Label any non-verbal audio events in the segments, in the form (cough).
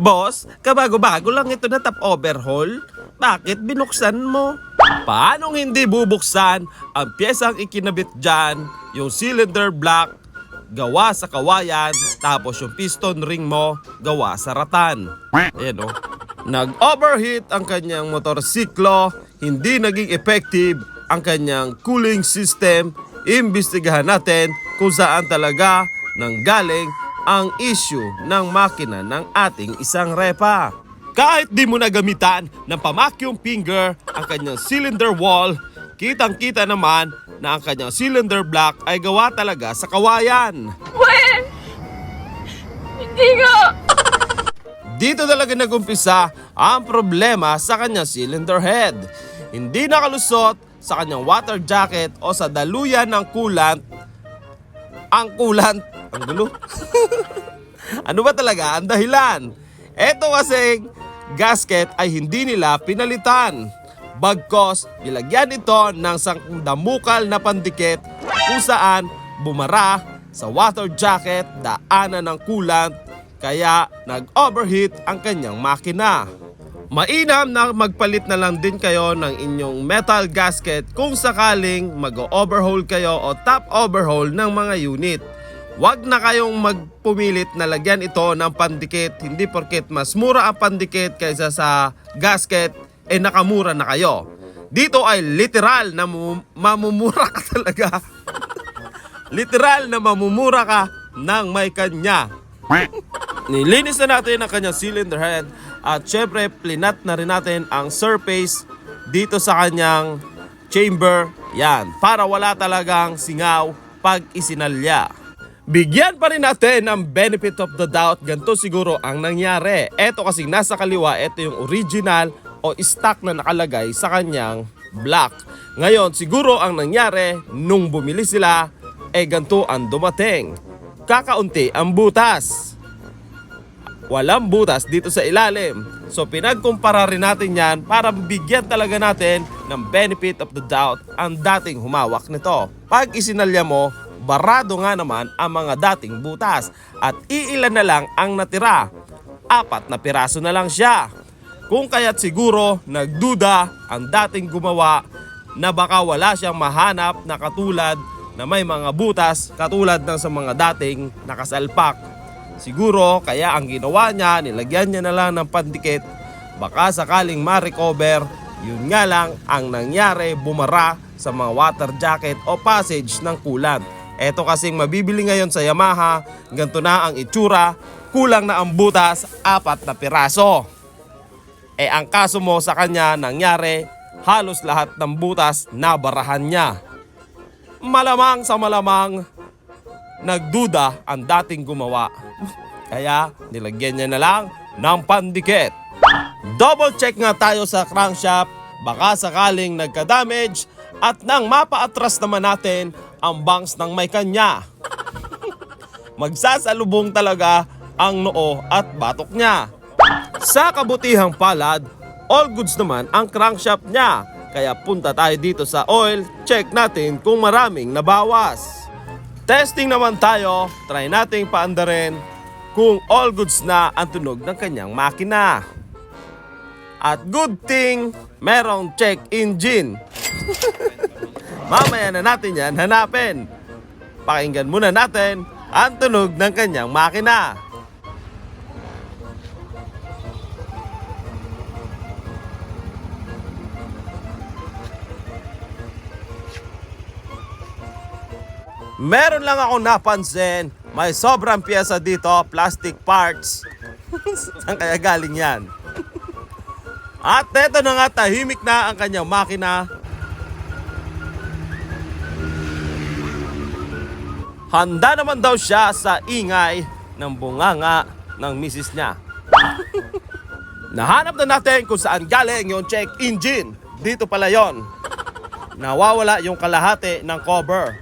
Boss, kabago-bago lang ito na top overhaul. Bakit binuksan mo? Paanong hindi bubuksan ang piyesang ikinabit dyan, yung cylinder block, gawa sa kawayan, tapos yung piston ring mo, gawa sa ratan. Ayan o. Nag-overheat ang kanyang motorsiklo, hindi naging effective ang kanyang cooling system. Imbestigahan natin kung saan talaga nanggaling ang issue ng makina ng ating isang repa. Kahit di mo nagamitan ng pamakyong finger ang kanyang cylinder wall, kitang-kita naman na ang kanyang cylinder block ay gawa talaga sa kawayan. Well, hindi nga. Dito talaga nagumpisa ang problema sa kanyang cylinder head. Hindi nakalusot sa kanyang water jacket o sa daluyan ng coolant. Ang coolant, ang gulo. (laughs) ano ba talaga ang dahilan? Eto kasing gasket ay hindi nila pinalitan. Bagkos, nilagyan ito ng sangdamukal na pandikit kung saan bumara sa water jacket daanan ng coolant kaya nag-overheat ang kanyang makina. Mainam na magpalit na lang din kayo ng inyong metal gasket kung sakaling mag-overhaul kayo o top overhaul ng mga unit. Huwag na kayong magpumilit na lagyan ito ng pandikit, hindi porket mas mura ang pandikit kaysa sa gasket, eh nakamura na kayo. Dito ay literal na mu- mamumura ka talaga. (laughs) literal na mamumura ka ng may kanya. (laughs) Nilinis na natin ang kanyang cylinder head at syempre plinat na rin natin ang surface dito sa kanyang chamber. Yan, para wala talagang singaw pag isinalya. Bigyan pa rin natin ng benefit of the doubt. Ganito siguro ang nangyari. Ito kasi nasa kaliwa, ito yung original o stock na nakalagay sa kanyang block. Ngayon, siguro ang nangyari, nung bumili sila, eh ganito ang dumating. Kakaunti ang butas walang butas dito sa ilalim. So pinagkumpara rin natin yan para bigyan talaga natin ng benefit of the doubt ang dating humawak nito. Pag isinalya mo, barado nga naman ang mga dating butas at iilan na lang ang natira. Apat na piraso na lang siya. Kung kaya't siguro nagduda ang dating gumawa na baka wala siyang mahanap na katulad na may mga butas katulad ng sa mga dating nakasalpak Siguro kaya ang ginawa niya, nilagyan niya na lang ng pandikit. Baka sakaling ma-recover, yun nga lang ang nangyari bumara sa mga water jacket o passage ng coolant. Eto kasing mabibili ngayon sa Yamaha, ganito na ang itsura, kulang na ang butas, apat na piraso. Eh ang kaso mo sa kanya nangyari, halos lahat ng butas nabarahan niya. Malamang sa malamang, nagduda ang dating gumawa. Kaya nilagyan niya na lang ng pandikit. Double check nga tayo sa crankshaft, baka sakaling nagka-damage at nang mapaatras naman natin ang banks ng may kanya. Magsasalubong talaga ang noo at batok niya. Sa kabutihang palad, all goods naman ang crankshaft niya. Kaya punta tayo dito sa oil, check natin kung maraming nabawas. Testing naman tayo, try nating paandarin kung all goods na ang tunog ng kanyang makina. At good thing, merong check engine. (laughs) Mamaya na natin yan hanapin. Pakinggan muna natin ang tunog ng kanyang makina. Meron lang ako napansin, may sobrang pyesa dito, plastic parts. (laughs) Saan kaya galing yan? At eto na nga, tahimik na ang kanyang makina. Handa naman daw siya sa ingay ng bunganga ng misis niya. Nahanap na natin kung saan galing yung check engine. Dito pala yon. Nawawala yung kalahati ng cover.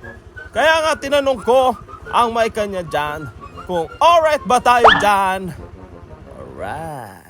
Kaya nga tinanong ko ang may kanya dyan kung alright ba tayo dyan? Alright.